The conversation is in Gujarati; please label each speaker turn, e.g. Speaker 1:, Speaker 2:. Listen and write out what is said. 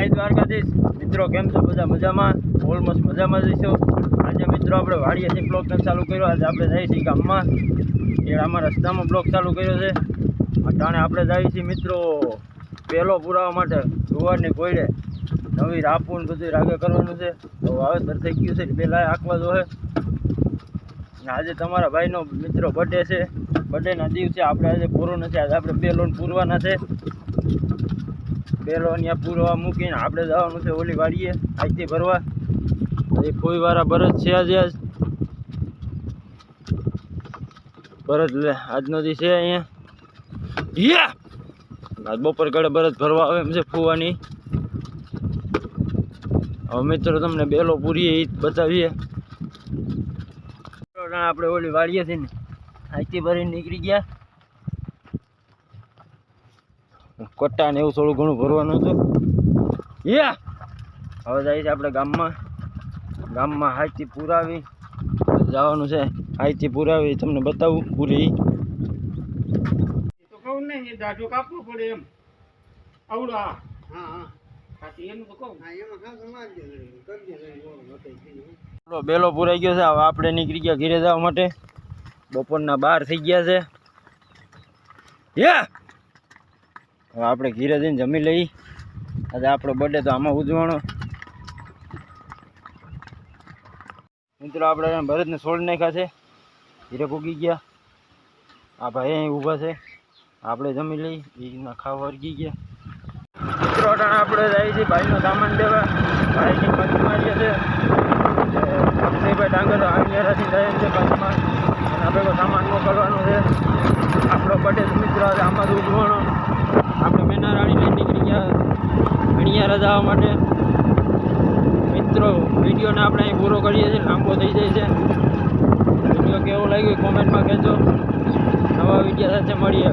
Speaker 1: જય દ્વારકાધીશ. મિત્રો, કેમ છો? બધા મજામાં? ઓલમોસ્ટ મજામાં જઈશું આજે મિત્રો આપણે વાડીએથી બ્લોક ચાલુ કર્યો. આજે આપણે જઈએ છીએ ગામમાં. કેળામાં રસ્તામાં બ્લોક ચાલુ કર્યો છે. અટાણે આપણે જઈએ છીએ મિત્રો પહેલો પુરાવા માટે ગુવારની કોયડે નવી રાપું બધું રાગે કરવાનું છે. તો વાવેતર થઈ ગયું છે પહેલાં આંકવા જોશે આજે તમારા ભાઈનો મિત્રો બર્થડે છે. બર્થડેના દિવસે આપણે આજે પૂરો નથી. આજે આપણે બે લોન પૂરવાના છે. પેલો અહીંયા પૂરવા મૂકીને આપણે જવાનું છે ઓલી વાડીએ આજથી ભરવા. એ કોઈ વાળા ભરત છે આજે આજ. ભરત લે, આજનો દી છે અહીંયા. આજ બપોર કડે ભરત ભરવા આવે એમ છે ફૂવાની. હવે મિત્રો તમને બેલો પૂરીએ એ બતાવીએ. આપણે ઓલી વાડીએ છીએ ને આજથી ભરીને નીકળી ગયા. કોટા ને એવું થોડું ઘણું ભરવાનું હતું. યા! હવે જાય છે આપણે ગામમાં. ગામમાં હાઈથી પુરાવી. જવાનું છે હાઈથી પુરાવી તમને બતાવું પૂરી.
Speaker 2: દાઢો કાપવો પડે એમ. આવડો. હા
Speaker 3: બેલો
Speaker 1: પુરાઈ ગયો છે. હવે આપણે નીકળી ગયા ઘરે જવા માટે. બપોરના બાર થઈ ગયા છે. યા! હવે આપણે ઘીરે જઈને જમી લઈ આજે આપણો બર્થડે તો આમાં ઉજવણો. મિત્રો, આપણે ભરતને છોડી નાખ્યા છે. ઘીરે પૂગી ગયા. આ ભાઈ અહીં ઊભા છે. આપણે જમી લઈ એના ખાવા વર્ગી ગયા. મિત્રો આપણે જાય છે ભાઈનો સામાન દેવા ભાઈની મારી છે. ભાઈ ડાંગર આંગિયારાથી જાય છે બાજુમાં આપણે સામાન મોકલવાનો છે. આપણો બર્થડે મિત્ર આમાં જ ઉજવવાનો આપણે મેનારાણી લઈ નીકળી ગયા. અણિયારા જવા માટે. મિત્રો, વિડીયોને આપણે અહીં પૂરો કરીએ છીએ. લાંબો થઈ જાય છે. વીડિયો કેવો લાગ્યો કોમેન્ટમાં કહેજો. નવા વીડિયો સાથે મળીએ.